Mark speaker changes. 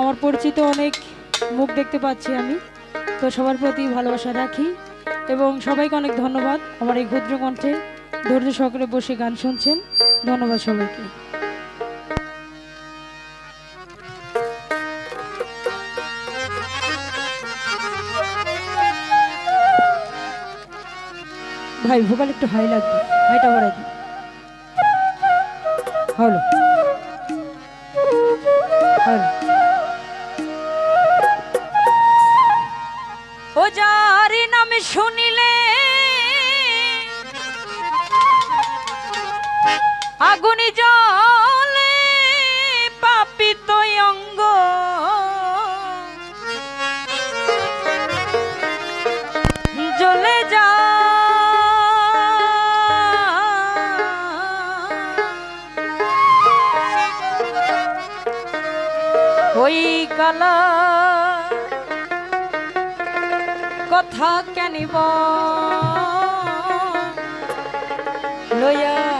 Speaker 1: আমার পরিচিত অনেক মুখ দেখতে পাচ্ছি আমি। তো সবার প্রতি ভালোবাসা রাখি এবং সবাইকে অনেক ধন্যবাদ আমার এই ক্ষুদ্র কণ্ঠে। ধৈর্য সহকারে বসে গান শুনছেন। ধন্যবাদ সবাইকে। ভাই, ভোকাল একটু হাই লাগবে। হাইটা বাড়াই দিন। হলো। হলো। আগুনি জলে পাপিত অঙ্গ। জ্বলে যা। ওই কালা কথা কেনিব লয়া